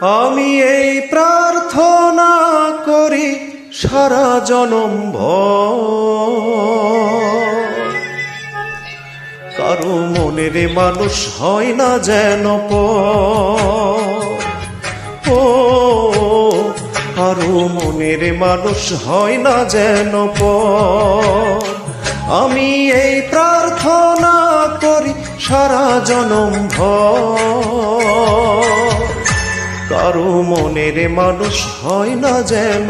আমি এই প্রার্থনা করি সারা জনম ভর। কারও মনের মানুষ হয় না যেন। ও, কারও মনের মানুষ হয় না যেন পর। আমি এই প্রার্থনা করি সারা জনম ভর। কারও মনের মানুষ হয় না যেন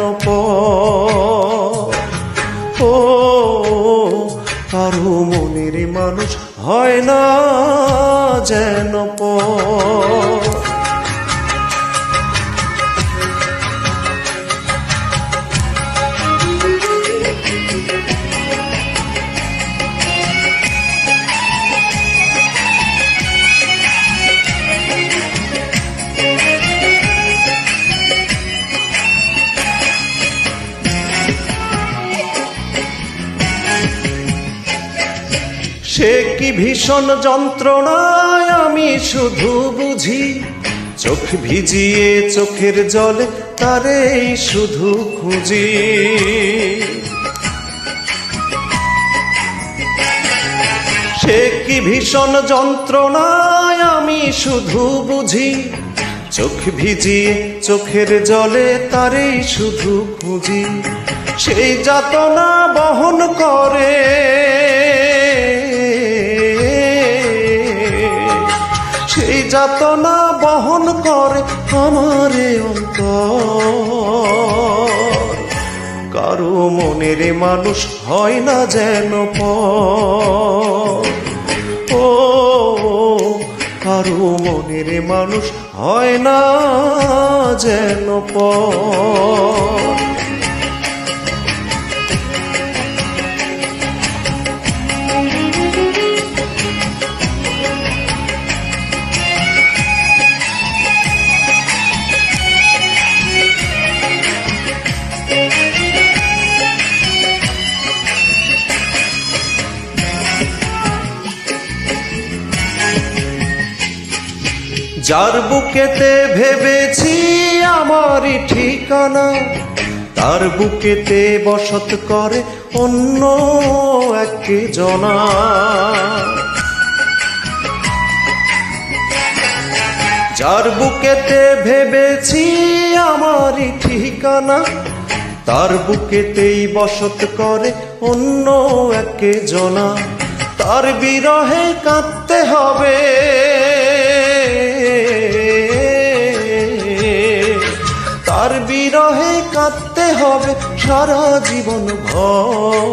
ও কারও মনের মানুষ হয় না যেন পর। সে কি ভীষণ যন্ত্রণায় আমি শুধু বুঝি? চোখ ভিজিয়ে চোখের জলে তারেই শুধু খুঁজি। সে কি ভীষণ যন্ত্রণায় আমি শুধু বুঝি? চোখ ভিজিয়ে চোখের জলে তারেই শুধু খুঁজি। সেই যাতনা বহন করে। সেই যাতনা বহন করে আমারে অন্তর কারও মনের মানুষ হয় না যেন। ও, কারও মনের মানুষ হয় না যেন পর। যার বুকেতে ভেবেছি আমার ঠিকানা, তার বুকেতে বসত করে অন্য এক জনা। যার বুকেতে ভেবেছি আমার ঠিকানা, তার বুকেতেই বসত করে অন্য এক জনা। তার বিরহে কাঁদতে হবে। হবে সারা জীবন ভর।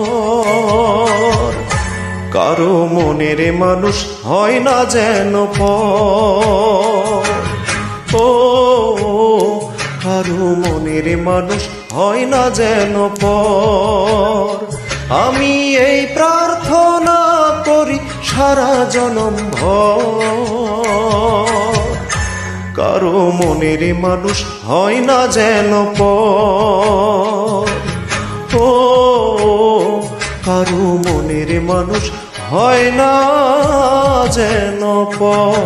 কারও মনের মানুষ হয় না যেন ও, কারও মনের মানুষ হয় না যেন পর। আমি এই প্রার্থনা করি সারা জনম ভর। কারও মনের মানুষ হয় না যেন ও কারও মনের মানুষ হয় না যেন পর।